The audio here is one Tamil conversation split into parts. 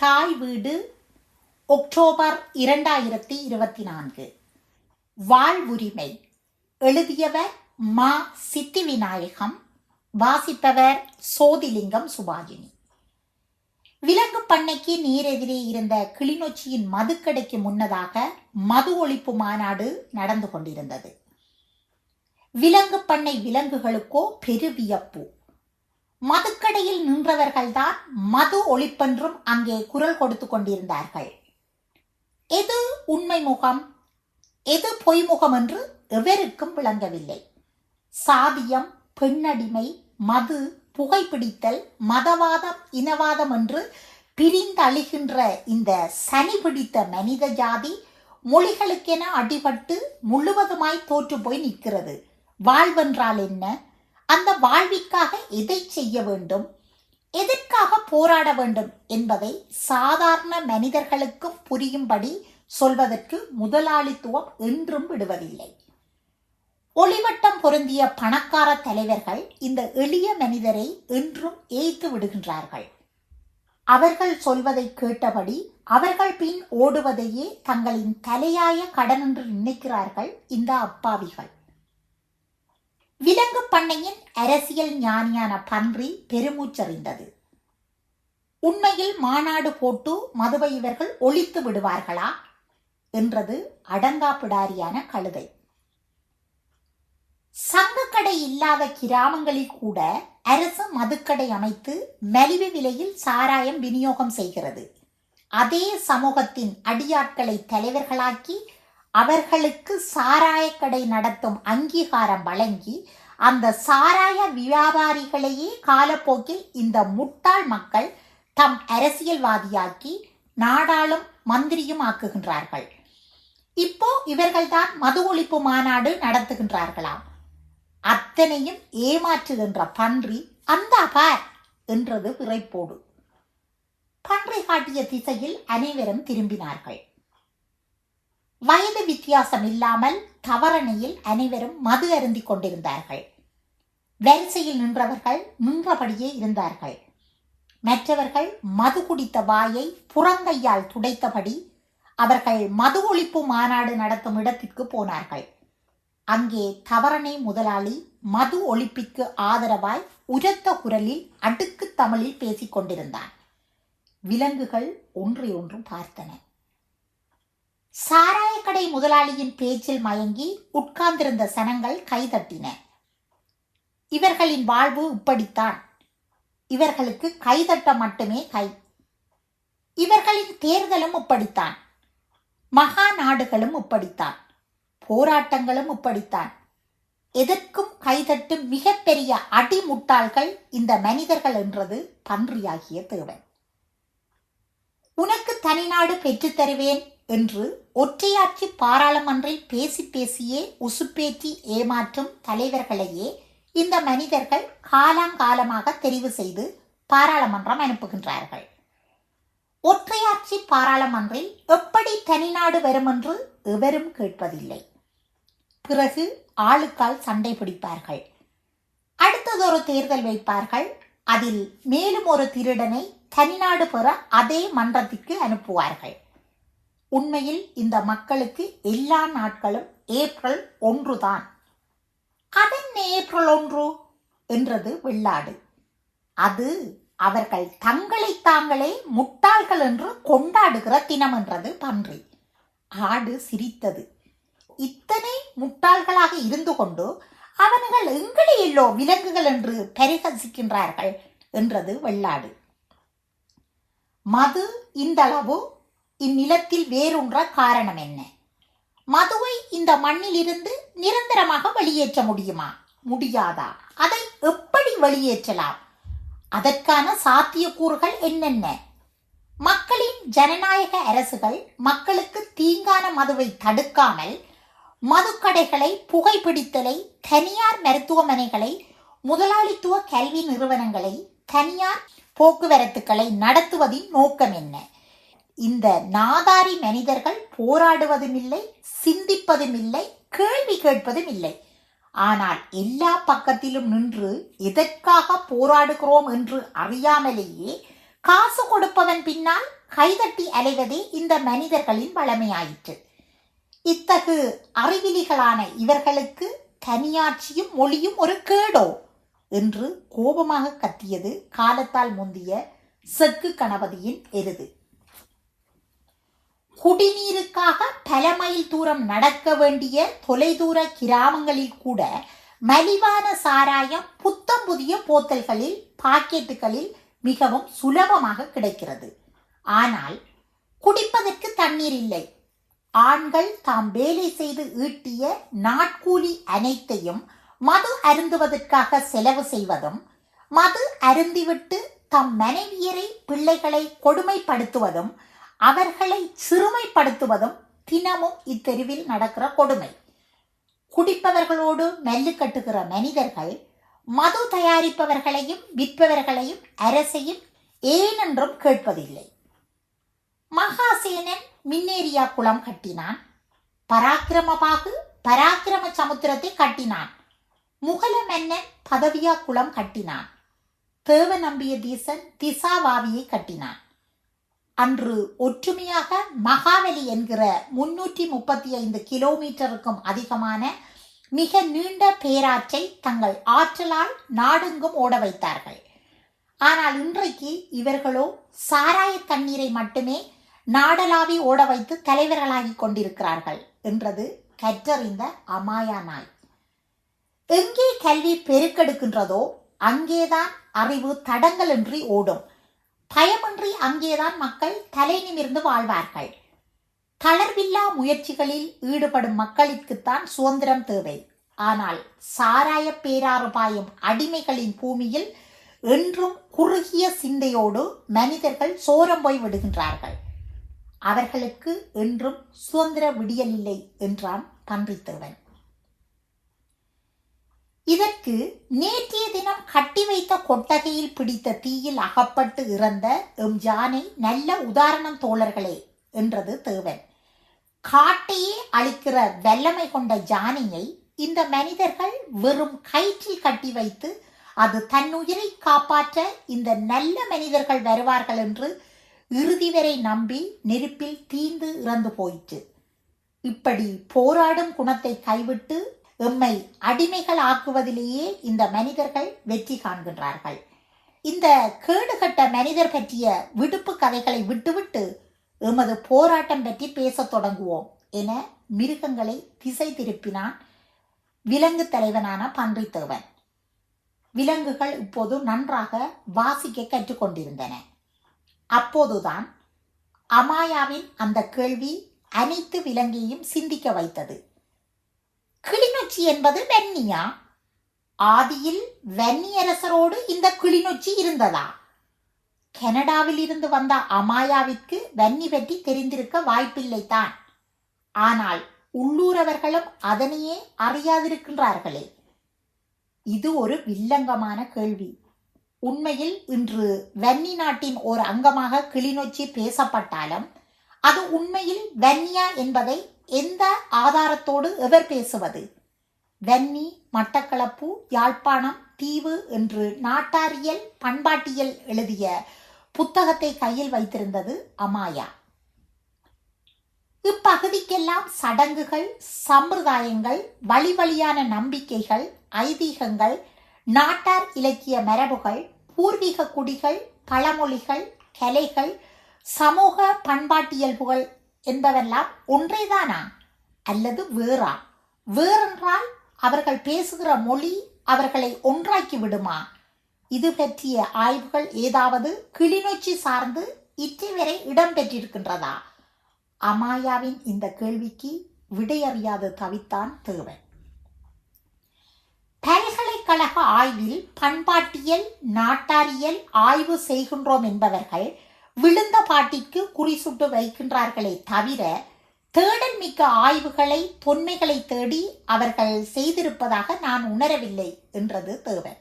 தாய் வீடு ஒக்டோபர் இரண்டாயிரத்தி இருபத்தி நான்கு வாழ்வுரிமை. எழுதியவர் மா சித்தி விநாயகம் வாசிப்பவர் சோதிலிங்கம் சுபாஜினி. விலங்கு பண்ணைக்கு நேரெதிரே இருந்த கிளிநொச்சியின் மதுக்கடைக்கு முன்னதாக மது ஒழிப்பு மாநாடு நடந்து கொண்டிருந்தது. விலங்கு பண்ணை விலங்குகளுக்கோ பெருவியப்பு. மதுக்கடையில் நின்றவர்கள்தான் மது ஒளிப்பென்றும் அங்கே குரல் கொடுத்து கொண்டிருந்தார்கள். எது உண்மை முகம்? எது பொய்முகம் என்று எவருக்கும் விளங்கவில்லை. சாதியம் பெண்ணடிமை மது புகைப்பிடித்தல் மதவாதம் இனவாதம் என்று பிரிந்தழிகின்ற இந்த சனி பிடித்த மனித ஜாதி மொழிகளுக்கென அடிபட்டு முழுவதுமாய் தோற்று போய் நிற்கிறது. வாழ்வென்றால் என்ன? அந்த வாழ்விற்காக எதை செய்ய வேண்டும்? எதற்காக போராட வேண்டும் என்பதை சாதாரண மனிதர்களுக்கும் புரியும்படி சொல்வதற்கு முதலாளித்துவம் என்றும் விடுவதில்லை. ஒளிவட்டம் பொருந்திய பணக்கார தலைவர்கள் இந்த எளிய மனிதரை என்றும் ஏய்த்து விடுகின்றார்கள். அவர்கள் சொல்வதை கேட்டபடி அவர்கள் பின் ஓடுவதையே தங்களின் தலையாய கடன் என்று நினைக்கிறார்கள் இந்த அப்பாவிகள். விலங்கு பண்ணையின் அரசியல் ஞானியான பன்றி பெருமூச்சறிந்தது. உண்மையில் மாநாடு போட்டு மதுவை இவர்கள் ஒழித்து விடுவார்களா? என்றது அடங்காப்பிடாரியான கழுதை. சங்கக்கடை இல்லாத கிராமங்களில் கூட அரசு மதுக்கடை அமைத்து மலிவு விலையில் சாராயம் விநியோகம் செய்கிறது. அதே சமூகத்தின் அடியாட்களை தலைவர்களாக்கி அவர்களுக்கு சாராயக்கடை நடத்தும் அங்கீகாரம் வழங்கி அந்த சாராய வியாபாரிகளையே காலப்போக்கில் இந்த முட்டாள் மக்கள் தம் அரசியல்வாதியாக்கி நாடாளும் மந்திரியும் ஆக்குகின்றார்கள். இப்போ இவர்கள்தான் மது ஒழிப்பு மாநாடு நடத்துகின்றார்களாம். அத்தனையும் ஏமாற்றுகின்ற பன்றி அந்த பார் என்றது விரைப்போடு பன்றி காட்டிய திசையில் அனைவரும் திரும்பினார்கள். வயது வித்தியாசம் இல்லாமல் தவறணையில் அனைவரும் மது அருந்திக் கொண்டிருந்தார்கள். வரிசையில் நின்றவர்கள் நின்றபடியே இருந்தார்கள். மற்றவர்கள் மது குடித்த வாயை புறங்கையால் துடைத்தபடி அவர்கள் மது ஒழிப்பு மாநாடு நடத்தும் இடத்திற்கு போனார்கள். அங்கே தவறனை முதலாளி மது ஒழிப்பிற்கு ஆதரவாய் உரத்த குரலில் அடுக்கு தமிழில் பேசிக் கொண்டிருந்தான். விலங்குகள் ஒன்றை ஒன்று பார்த்தன. சாராயக்கடை முதலாளியின் பேச்சில் மயங்கி உட்கார்ந்திருந்த சனங்கள் கைதட்டின. இவர்களின் வாழ்வு இப்படித்தான். இவர்களுக்கு கைதட்ட மட்டுமே கை. இவர்களின் தேர்தலும் இப்படித்தான். மகா நாடுகளும் இப்படித்தான். போராட்டங்களும் இப்படித்தான். எதற்கும் கைதட்டும் மிகப்பெரிய அடிமுட்டாள்கள் இந்த மனிதர்கள் என்றது பன்றியாகிய தேவன். உனக்கு தனிநாடு பெற்றுத்தருவேன். என்று ஒற்றையாட்சி பாராளுமன்றில் பேசி பேசியே உசுப்பேற்றி ஏமாற்றும் தலைவர்களையே இந்த மனிதர்கள் காலாங்காலமாக தெரிவு செய்து பாராளுமன்றம் அனுப்புகின்றார்கள். ஒற்றையாட்சி பாராளுமன்றில் எப்படி தனிநாடு வரும் என்று எவரும் கேட்பதில்லை. பிறகு ஆளுக்கால் சண்டை பிடிப்பார்கள். அடுத்ததொரு தேர்தல் வைப்பார்கள். அதில் மேலும் ஒரு திருடனை தனிநாடு பெற அதே மன்றத்திற்கு அனுப்புவார்கள். உண்மையில் இந்த மக்களுக்கு எல்லா நாட்களும் ஏப்ரல் ஒன்றுதான். அதன் ஏப்ரல் ஒன்று என்றது வெள்ளாடு. அது அவர்கள் தங்களை தாங்களே முட்டாள்கள் என்று கொண்டாடுகிற தினம் என்றது பன்றி. ஆடு சிரித்தது. இத்தனை முட்டாள்களாக இருந்து கொண்டு அவர்கள் எங்களை எல்லோ விலங்குகள் என்று பரிகசிக்கின்றார்கள் என்றது வெள்ளாடு. மது இந்தளவு இந்நிலத்தில் வேரூன்ற காரணம் என்ன மதுவை இந்த மண்ணிலிருந்து நிரந்தரமாக வெளியேற்ற முடியுமா? முடியாதா? அதை எப்படி வெளியேற்றலாம்? அதற்கான சாத்தியக்கூறுகள் என்னென்ன? மக்களின் ஜனநாயக அரசுகள் மக்களுக்கு தீங்கான மதுவை தடுக்காமல் மதுக்கடைகளை புகைப்பிடித்தலை தனியார் மருத்துவமனைகளை முதலாளித்துவ கல்வி நிறுவனங்களை தனியார் போக்குவரத்துக்களை நடத்துவதின் நோக்கம் என்ன இந்த நாதாரி மனிதர்கள் போராடுவதும் இல்லை சிந்திப்பதும் இல்லை கேள்வி கேட்பதும் இல்லை ஆனால் எல்லா பக்கத்திலும் நின்று எதற்காக போராடுகிறோம் என்று அறியாமலேயே காசு கொடுப்பவன் பின்னால் கைதட்டி அலைவதே இந்த மனிதர்களின் வளமையாயிற்று. இத்தகு அறிவிலிகளான இவர்களுக்கு தனியாட்சியும் மொழியும் ஒரு கேடோ என்று கோபமாக கத்தியது காலத்தால் முந்திய செக்கு கணபதியின் எருது. குடிநீருக்காக பல மைல் தூரம் நடக்க வேண்டிய தொலைதூர கிராமங்களில் கூட மலிவான சாராயம் புத்தம் புதிய போத்தல்களில் பாக்கெட்டுகளில் மிகவும் சுலபமாக கிடைக்கிறது. ஆனால் குடிப்பதற்கு தண்ணீர் இல்லை. ஆண்கள் தாம் வேலை செய்து ஈட்டிய நாட்கூலி அனைத்தையும் மது அருந்துவதற்காக செலவு செய்வதும் மது அருந்திவிட்டு தம் மனைவியரை பிள்ளைகளை கொடுமைப்படுத்துவதும் அவர்களை சிறுமைப்படுத்துவதும் தினமும் இத்தெருவில் நடக்கிற கொடுமை. குடிப்பவர்களோடு மெல்லு கட்டுகிற மனிதர்கள் மது தயாரிப்பவர்களையும் விற்பவர்களையும் அரசையும் ஏனென்றும் கேட்பதில்லை. மகாசேனன் மின்னேரியா குளம் கட்டினான். பராக்கிரமபாகு பராக்கிரம சமுத்திரத்தை கட்டினான். முகல மன்னன் பதவியா குளம் கட்டினான். தேவ நம்பிய தீசன் திசாவாவியை கட்டினான். அன்று ஒற்றுமையாக மகாவலி என்கிற முன்னூற்றி முப்பத்தி ஐந்து கிலோமீட்டருக்கும் அதிகமான மிக நீண்ட பேராற்றை தங்கள் ஆற்றலால் நாடெங்கும் ஓட வைத்தார்கள். ஆனால் இன்றைக்கு இவர்களோ சாராய தண்ணீரை மட்டுமே நாடலாவி ஓட வைத்து தலைவர்களாகி கொண்டிருக்கிறார்கள் என்றது கற்றறிந்த அமாயா நாய். எங்கே கல்வி பெருக்கெடுக்கின்றதோ அங்கேதான் அறிவு தடங்கலின்றி ஓடும். பயமின்றி அங்கேதான் மக்கள் தலை நிமிர்ந்து வாழ்வார்கள். தளர்வில்லா முயற்சிகளில் ஈடுபடும் மக்களுக்குத்தான் சுதந்திரம் தேவை. ஆனால் சாராய பேராறு பாயும் அடிமைகளின் பூமியில் என்றும் குறுகிய சிந்தையோடு மனிதர்கள் சோரம் போய் விடுகின்றார்கள். அவர்களுக்கு என்றும் சுதந்திர விடியல் இல்லை என்றான் பன்றித்தேவன் இதற்கு நேற்றைய தினம் கட்டி வைத்த கொட்டகையில் பிடித்த தீயில் அகப்பட்டு இறந்த எம் ஜானை நல்ல உதாரணம் தோழர்களே என்றது தேவன். காட்டையே அழிக்கிற வல்லமை கொண்ட ஜானியை இந்த மனிதர்கள் வெறும் கயிற்றில் கட்டி வைத்து அது தன்னுயிரை காப்பாற்ற இந்த நல்ல மனிதர்கள் வருவார்கள் என்று இறுதி வரை நம்பி நெருப்பில் தீந்து இறந்து போயிற்று. இப்படி போராடும் குணத்தை கைவிட்டு எம்மை அடிமைகள் ஆக்குவதிலேயே இந்த மனிதர்கள் வெற்றி காண்கின்றார்கள். இந்த கேடுகட்ட மனிதர் பற்றிய விடுப்பு கதைகளை விட்டுவிட்டு எமது போராட்டம் பற்றி பேசத் தொடங்குவோம் என மிருகங்களை திசை திருப்பினான் விலங்கு தலைவனான பன்றித்தேவன். விலங்குகள் இப்போது நன்றாக வாசிக்க கற்றுக்கொண்டிருந்தன. அப்போதுதான் அமாயாவின் அந்த கேள்வி அனைத்து விலங்கையும் சிந்திக்க வைத்தது. கிளிநொச்சி என்பது வென்னியா ஆதியில் வன்னியரசரோடு இந்த கிளிநொச்சி இருந்ததா? கனடாவில் இருந்து வந்த அமாயாவிற்கு வன்னி பற்றி தெரிந்திருக்க வாய்ப்பில்லை தான். ஆனால் உள்ளூரவர்களும் அதனையே அறியாதிருக்கின்றார்களே. இது ஒரு வில்லங்கமான கேள்வி. உண்மையில் இன்று வன்னி நாட்டின் ஒரு அங்கமாக கிளிநொச்சி பேசப்பட்டாலும் அது உண்மையில் வன்னியா என்பதை எந்த ஆதாரத்தோடு எவர் பேசுவது? வன்னி மட்டக்களப்பு யாழ்ப்பாணம் தீவு என்று நாட்டாரியல் பண்பாட்டியல் எழுதிய புத்தகத்தை கையில் வைத்திருந்தது அமாயா. இப்பகுதிக்கெல்லாம் சடங்குகள் சம்பிரதாயங்கள் வழி வழியான நம்பிக்கைகள் ஐதீகங்கள் நாட்டார் இலக்கிய மரபுகள் பூர்வீக குடிகள் பழமொழிகள் கலைகள் சமூக பண்பாட்டியல்புகள் என்பவெல்லாம் ஒன்றேதானா? அல்லது வேறா? வேறென்றால் அவர்கள் பேசுகிற மொழி அவர்களை ஒன்றாக்கி விடுமா? இது பற்றிய ஆய்வுகள் ஏதாவது கிளிநொச்சி சார்ந்து இற்றை வரை இடம்பெற்றிருக்கின்றதா அமாயாவின் இந்த கேள்விக்கு விடையறியாது தவித்தான் தேவன். பல்கலைக்கழக ஆய்வில் பண்பாட்டியல் நாட்டாரியல் ஆய்வு செய்கின்றோம் என்பவர்கள் விழுந்த பாட்டிற்கு குறிசுட்டு வைக்கின்றார்களே தவிர தேடல் மிக்க ஆய்வுகளை தொன்மைகளை தேடி அவர்கள் செய்திருப்பதாக நான் உணரவில்லை என்றது தேவன்.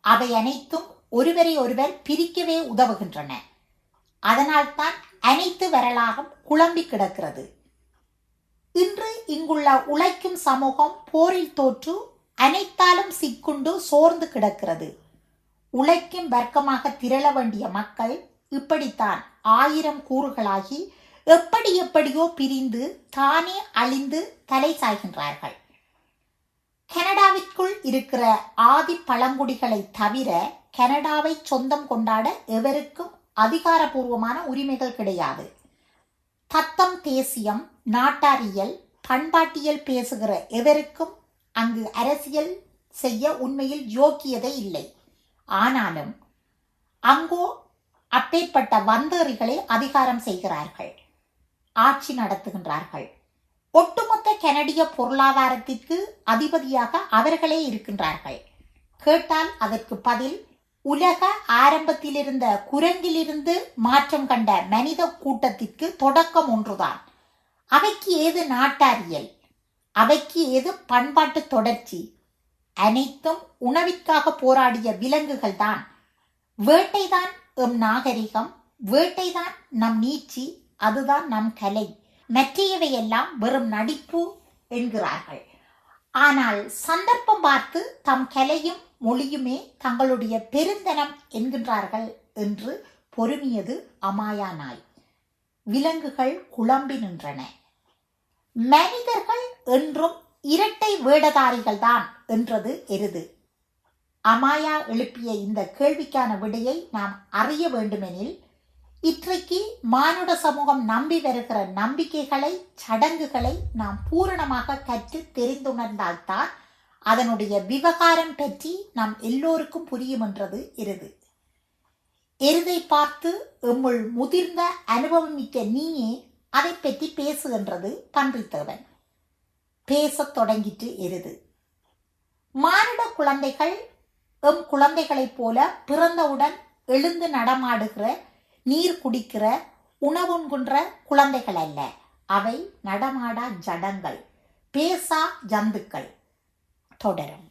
அவை அனைத்தும் ஒருவரை ஒருவர் பிரிக்கவே உதவுகின்றன. அதனால்தான் அனைத்து வரலாகம் குழம்பி கிடக்கிறது. இன்று இங்குள்ள உழைக்கும் சமூகம் போரில் தோற்று அனைத்தாலும் சிக்குண்டு சோர்ந்து கிடக்கிறது. உழைக்கும் வர்க்கமாக திரள வேண்டிய மக்கள் இப்படித்தான் ஆயிரம் கூறுகளாகி எப்படி எப்படியோ பிரிந்து தானே அழிந்து தலை சாய்கின்றார்கள். கனடாவிற்குள் இருக்கிற ஆதி பழங்குடிகளை தவிர கனடாவை சொந்தம் கொண்டாட எவருக்கும் அதிகாரபூர்வமான உரிமைகள் கிடையாது. தத்தம் தேசியம் நாட்டாரியல் பண்பாட்டியல் பேசுகிற எவருக்கும் அங்கு அரசியல் செய்ய உண்மையில் யோக்கியதை இல்லை. ஆனாலும் அங்கோ அப்பேற்பட்ட வந்தேறிகளை அதிகாரம் செய்கிறார்கள். ஆட்சி நடத்துகின்றார்கள். ஒட்டுமொத்த கனடிய பொருளாதாரத்திற்கு அதிபதியாக அவர்களே இருக்கின்றார்கள். கேட்டால் அதற்கு பதில் உலக ஆரம்பத்திலிருந்த குரங்கிலிருந்து மாற்றம் கண்ட மனித கூட்டத்திற்கு தொடக்கம் ஒன்றுதான். அவைக்கு ஏது நாட்டாரியல்? அவைக்கு ஏது பண்பாட்டு தொடர்ச்சி? அனைத்தும் உணவிற்காக போராடிய விலங்குகள் தான் வேட்டைதான் எம் நாகரிகம் வேட்டைதான் நம் நீச்சி அதுதான் நம் கலை. மற்றையவையெல்லாம் வெறும் நடிப்பு என்கிறார்கள். ஆனால் சந்தர்ப்பம் பார்த்து தம் கலையும் மொழியுமே தங்களுடைய பெருந்தனம் என்கின்றார்கள் என்று பொறுமியது அமாயா நாய். விலங்குகள் குழம்பி நின்றன. மனிதர்கள் என்றும் இரட்டை வேடதாரிகள் தான் என்றது எருது. அமாயா எழுப்பிய இந்த கேள்விக்கான விடையை நாம் அறிய வேண்டுமெனில் இன்றைக்கு மானுட சமூகம் நம்பி வருகிற நம்பிக்கைகளை சடங்குகளை நாம் பூரணமாக கற்று தெரிந்துணர்ந்தால்தான் அதனுடைய விவகாரம் பற்றி நாம் எல்லோருக்கும் புரியும் என்றது எருது எருதை பார்த்து எம்முள் முதிர்ந்த அனுபவம் மிக்க நீயே அதை பற்றி பேசுகின்றது பன்றித்தேவன். பேசத் தொடங்கிட்டு எருது. மானிட குழந்தைகள் எம் குழந்தைகளைப் போல பிறந்தவுடன் எழுந்து நடமாடுகிற நீர் குடிக்கிற உணவுண்கின்ற குழந்தைகள் அல்ல. அவை நடமாடா ஜடங்கள் பேசா ஜந்துக்கள். தொடரும்.